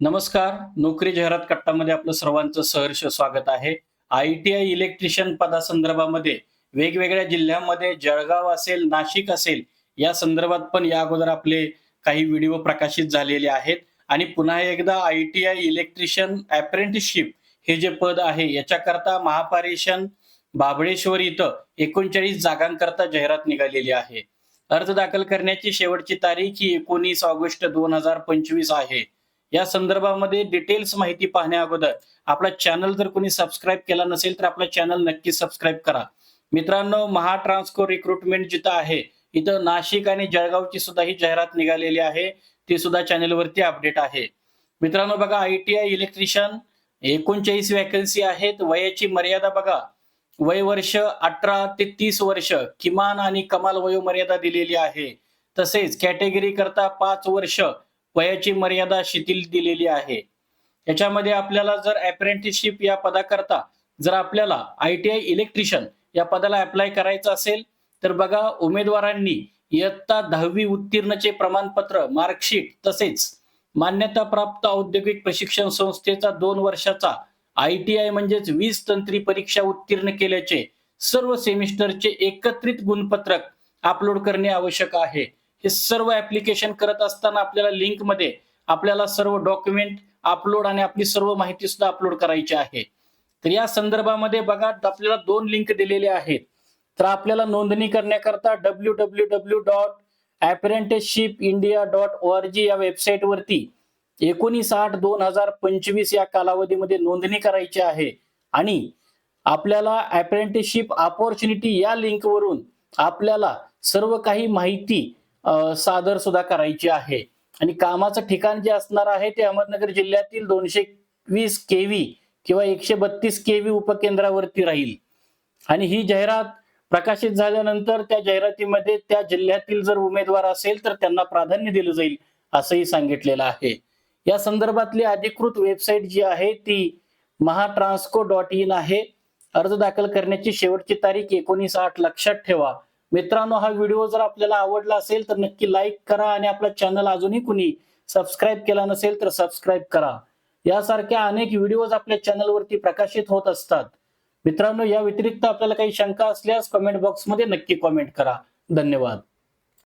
नमस्कार. नोकरी जाहिरात कट्टामध्ये आपलं सर्वांचं सहर्ष स्वागत आहे. आय टी आय इलेक्ट्रिशियन पदासंदर्भामध्ये वेगवेगळ्या जिल्ह्यामध्ये जळगाव असेल नाशिक असेल या संदर्भात पण या अगोदर आपले काही व्हिडिओ प्रकाशित झालेले आहेत. आणि पुन्हा एकदा I T I electrician apprenticeship हे जे पद आहे याच्याकरता महापारेषण बाबळेश्वर इथं एकोणचाळीस जागांकरता जाहिरात निघालेली आहे. अर्ज दाखल करण्याची शेवटची तारीख ही एकोणीस ऑगस्ट दोन हजार पंचवीस आहे. या संदर्भामध्ये डिटेल्स माहिती पाहण्या अगोदर आपला चॅनल जर कोणी सबस्क्राईब केला नसेल तर आपला चॅनल नक्की सबस्क्राईब करा. मित्रांनो महाट्रान्सको रिक्रुटमेंट जिथं आहे इथं नाशिक आणि जळगावची सुद्धा ही जाहिरात निघालेली आहे. ती सुद्धा चॅनेलवरती अपडेट आहे. मित्रांनो बघा आय टी आय इलेक्ट्रिशियन एकोणचाळीस वॅकन्सी आहेत. वयाची मर्यादा बघा. वय वर्ष अठरा ते तीस वर्ष किमान आणि कमाल वयोमर्यादा दिलेली आहे. तसेच कॅटेगरी करता पाच वर्ष वयाची मर्यादा शिथिल दिलेली आहे. याच्यामध्ये आपल्याला जर अप्रेंटिसशिप या पदाकरता जर आपल्याला आय टी आय इलेक्ट्रिशियन या पदाला अप्लाय करायचं असेल तर बघा उमेदवारांनी इयत्ता दहावी उत्तीर्णचे प्रमाणपत्र मार्कशीट तसेच मान्यताप्राप्त औद्योगिक प्रशिक्षण संस्थेचा दोन वर्षाचा आय टी आय म्हणजेच वीस तंत्री परीक्षा उत्तीर्ण केल्याचे सर्व सेमिस्टरचे एकत्रित गुणपत्रक अपलोड करणे आवश्यक आहे. हे सर्व ऍप्लिकेशन करत असताना आपल्याला लिंकमध्ये आपल्याला सर्व डॉक्युमेंट अपलोड आणि आपली सर्व माहिती सुद्धा अपलोड करायची आहे. तर या संदर्भामध्ये बघा आपल्याला दोन लिंक दिलेले आहेत. तर आपल्याला नोंदणी करण्याकरता W W W dot apprenticeship India dot O R G या वेबसाईट वरती एकोणीस आठ दोन हजार पंचवीस या कालावधीमध्ये नोंदणी करायची आहे. आणि आपल्याला अप्रेंटिसशिप ऑपॉर्च्युनिटी या लिंकवरून आपल्याला सर्व काही माहिती सादर सुद्धा करायची आहे. आणि कामाचं ठिकाण जे असणार आहे ते अहमदनगर जिल्ह्यातील दोनशे वीस केव्ही किंवा एकशे बत्तीस केव्ही उपकेंद्रावरती राहील. आणि ही जाहिरात प्रकाशित झाल्यानंतर त्या जाहिरातीमध्ये त्या जिल्ह्यातील जर उमेदवार असेल तर त्यांना प्राधान्य दिलं जाईल असंही सांगितलेलं आहे. या संदर्भातली अधिकृत वेबसाईट जी आहे ती महाट्रान्सको डॉट इन आहे. अर्ज दाखल करण्याची शेवटची तारीख एकोणीस आठ लक्षात ठेवा. मित्रांनो हा व्हिडिओ जर आपल्याला आवडला असेल तर नक्की लाईक करा आणि आपला चॅनल अजूनही कुणी सबस्क्राईब केला नसेल तर सबस्क्राईब करा. यासारख्या अनेक व्हिडिओज आपल्या चॅनलवरती प्रकाशित होत असतात मित्रांनो या व्यतिरिक्त आपल्याला काही शंका असल्यास कमेंट बॉक्समध्ये नक्की कॉमेंट करा. धन्यवाद.